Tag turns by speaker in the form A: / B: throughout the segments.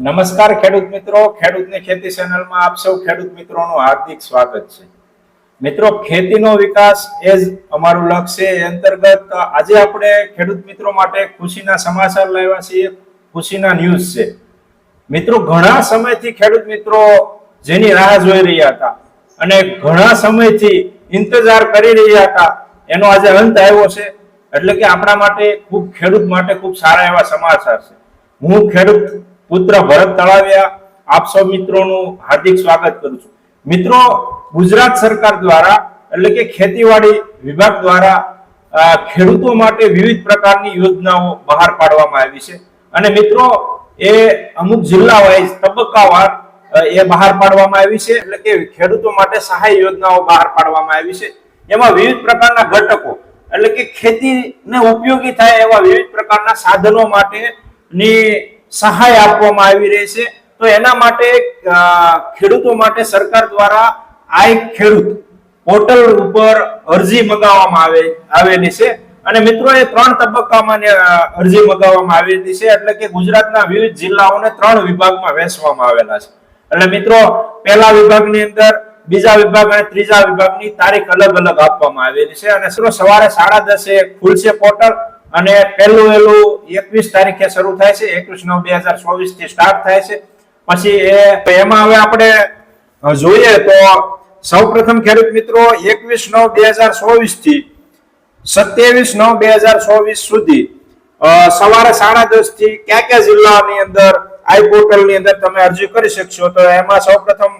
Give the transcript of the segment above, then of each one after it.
A: નમસ્કાર ખેડૂત મિત્રો. ખેડૂતની ખેતી ચેનલમાં આપ સૌ ખેડૂત મિત્રોનું હાર્દિક સ્વાગત છે. મિત્રો, ખેતીનો વિકાસ એ જ અમારું લક્ષ્ય એ અંતર્ગત આજે આપણે ખેડૂત મિત્રો માટે ખુશીના સમાચાર લાવ્યા છીએ. ખુશીના ન્યૂઝ છે. મિત્રો, ઘણા સમયથી ખેડૂત મિત્રો જેની રાહ જોઈ રહ્યા હતા અને ઘણા સમયથી ઇંતજાર કરી રહ્યા હતા, એનો આજે અંત આવ્યો છે. એટલે કે આપણા માટે ખૂબ ખેડૂત માટે ખૂબ સારા એવા સમાચાર છે. હું ખેડૂત પુત્ર ભરત તળાવિયા. આપ સૌ મિત્રોનું હાર્દિક સ્વાગત કરું છું. મિત્રો, ગુજરાત સરકાર દ્વારા એટલે કે ખેતીવાડી વિભાગ દ્વારા ખેડૂતો માટે વિવિધ પ્રકારની યોજનાઓ બહાર પાડવામાં આવી છે. અને મિત્રો, એ અમુક જિલ્લા વાઇઝ તબક્કાવાર એ બહાર પાડવામાં આવી છે. એટલે કે ખેડૂતો માટે સહાય યોજનાઓ બહાર પાડવામાં આવી છે. એમાં વિવિધ પ્રકારના ઘટકો એટલે કે ખેતીને ઉપયોગી થાય એવા વિવિધ પ્રકારના સાધનો માટેની સહાય આપવામાં આવી રહી છે. તો એના માટે ખેડૂતો માટે સરકાર દ્વારા આ એક ખેડૂત પોર્ટલ ઉપર અરજી મંગાવવામાં આવે, આવેલી છે. અને મિત્રો, એ ત્રણ તબક્કામાં અરજી મંગાવવામાં આવેલી છે. એટલે કે ગુજરાતના વિવિધ જિલ્લાઓને ત્રણ વિભાગમાં વહેંચવામાં આવેલા છે. એટલે મિત્રો, પહેલા વિભાગની અંદર, બીજા વિભાગ અને ત્રીજા વિભાગની તારીખ અલગ અલગ આપવામાં આવેલી છે. અને મિત્રો, સવારે સાડા દસે ખુલશે પોર્ટલ. અને પહેલું વહેલું એકવીસ તારીખે શરૂ થાય છે, એકવીસ નવ બે હજાર ચોવીસથી સ્ટાર્ટ થાય છે. પછી એ એમાં હવે આપણે જોઈએ તો સૌપ્રથમ ખેડૂત મિત્રો, એકવીસ નવ બે હજાર ચોવીસથી સત્યાવીસ નવ બે હજાર ચોવીસ સુધી સવારે સાડા દસથી કયા કયા જિલ્લાની અંદર આઈ પોર્ટલની અંદર તમે અરજી કરી શકશો? તો એમાં સૌપ્રથમ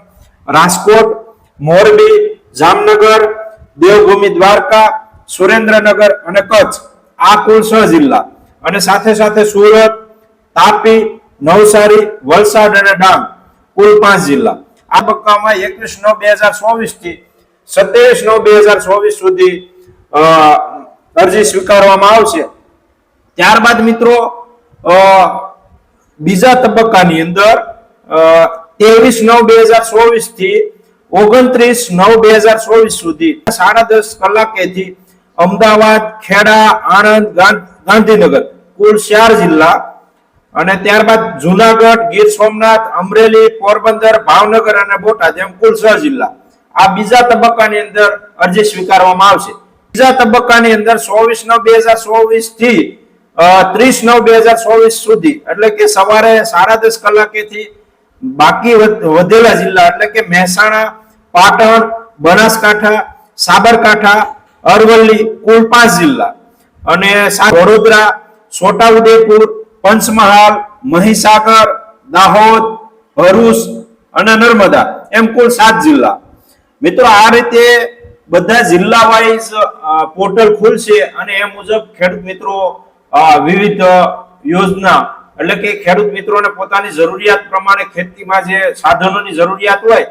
A: રાજકોટ, મોરબી, જામનગર, દેવભૂમિ દ્વારકા, સુરેન્દ્રનગર અને કચ્છ. આ કુલ છ જિલ્લા. અને સાથે સાથે સુરત, તાપી, નવસારી, વલસાડ અને ડાંગ, કુલ પાંચ જિલ્લા. આ તબક્કામાં એકવીસ નવ બે હજાર ચોવીસથી સત્યાવીસ નવ બે હજાર ચોવીસ સુધી અરજી સ્વીકારવામાં આવશે. ત્યારબાદ મિત્રો બીજા તબક્કાની અંદર ત્રેવીસ નવ બે હજાર ચોવીસથી ઓગણત્રીસ નવ બે હજાર ચોવીસ સુધી સાડા દસ કલાકેથી અમદાવાદ, ખેડા, આણંદ ગાંધીનગર. કુલ ચાર જિલ્લા. અને ત્યારબાદ જુનાગઢ, ગીર સોમનાથ, અમરેલી, પોરબંદર, ભાવનગર અને બોટાદ એમ કુલ છ જિલ્લા. આ બીજા તબક્કાની અંદર અરજી સ્વીકારવામાં આવશે. બીજા તબક્કાની અંદર ચોવીસ નવ બે હજાર ચોવીસથી ત્રીસ નવ બે હજાર ચોવીસ સુધી, એટલે કે સવારે સાડા દસ કલાકેથી બાકી વધ- વધેલા જિલ્લા, એટલે કે મહેસાણા, પાટણ, બનાસકાંઠા, સાબરકાંઠા અરવલ્લી કુલ પાંચ જિલ્લા અને વડોદરા, છોટાઉદેપુર, પંચમહાલ, મહીસાગર, દાહોદ, ભરૂચ અને નર્મદા, એમ કુલ સાત જિલ્લા. મિત્રો, આ રીતે બધા જિલ્લા વાઇઝ પોર્ટલ ખુલશે અને એ મુજબ ખેડૂત મિત્રો વિવિધ યોજના એટલે કે ખેડૂત મિત્રોને પોતાની જરૂરિયાત પ્રમાણે ખેતીમાં જે સાધનોની જરૂરિયાત હોય,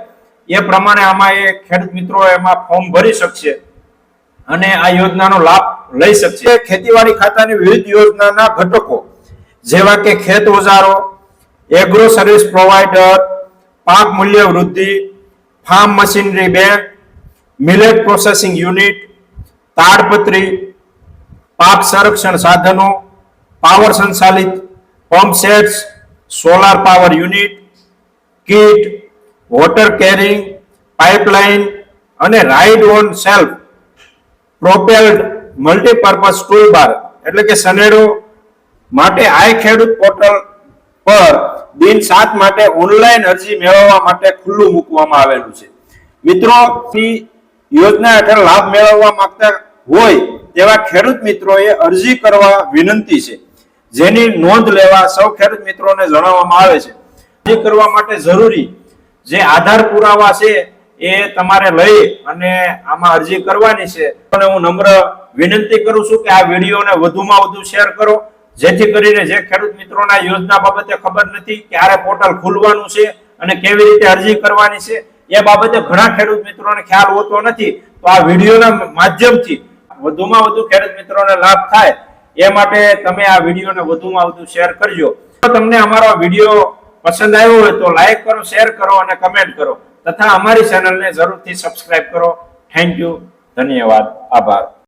A: એ પ્રમાણે આમાં એ ખેડૂત મિત્રો એમાં ફોર્મ ભરી શકશે. અને આ યોજનાનો લાભ લઈ શકશે. ખેતીવાડી ખાતાની વિવિધ યોજનાના ઘટકો, જેવા કે ખેત ઓજારો એગ્રો સર્વિસ પ્રોવાઈડર પાક મૂલ્ય વૃદ્ધિ farm machinery bank millet processing unit તાડપત્રી, પાક સંરક્ષણ સાધનો, પાવર સંચાલિત pump sets solar power unit kit water carrying pipeline અને ride on self propelled multipurpose tool bar એટલે કે સનેડો માટે આઈ ખેડૂત પોર્ટલ પર દિન સાત માટે ઓનલાઈન અરજી મેળવવા માટે ખુલ્લું મૂકવામાં આવેલું છે. મિત્રો યોજના હેઠળ લાભ મેળવવા માંગતા હોય તેવા ખેડૂત મિત્રોએ અરજી કરવા વિનંતી છે. જેની નોંધ લેવા સૌ ખેડૂત મિત્રોને જણાવવામાં આવે છે. અરજી કરવા માટે જરૂરી જે આધાર પુરાવા છે એ તમારે લઈ અને આમાં અરજી કરવાની છે. અને હું નમ્ર વિનંતી કરું છું કે આ વિડીયોને વધુમાં વધુ શેર કરો. જેથી કરીને જે ખેડૂત મિત્રોના યોજના બાબતે ખબર નથી ક્યારે પોર્ટલ ખુલવાનું છે અને કેવી રીતે અરજી કરવાની છે, એ બાબતે ઘણા ખેડૂત મિત્રોને ખ્યાલ હોતો નથી. તો આ વિડીયોના માધ્યમથી વધુમાં વધુ ખેડૂત મિત્રોને લાભ થાય, એ માટે તમે આ વિડીયોને વધુમાં વધુ શેર કરજો. તમને અમારો વીડિયો પસંદ આવ્યો હોય તો લાઈક કરો, શેર કરો અને કમેન્ટ કરો. તથા અમારી ચેનલને જરૂરથી સબસ્ક્રાઇબ કરો. થેન્ક યુ ધન્યવાદ. આભાર.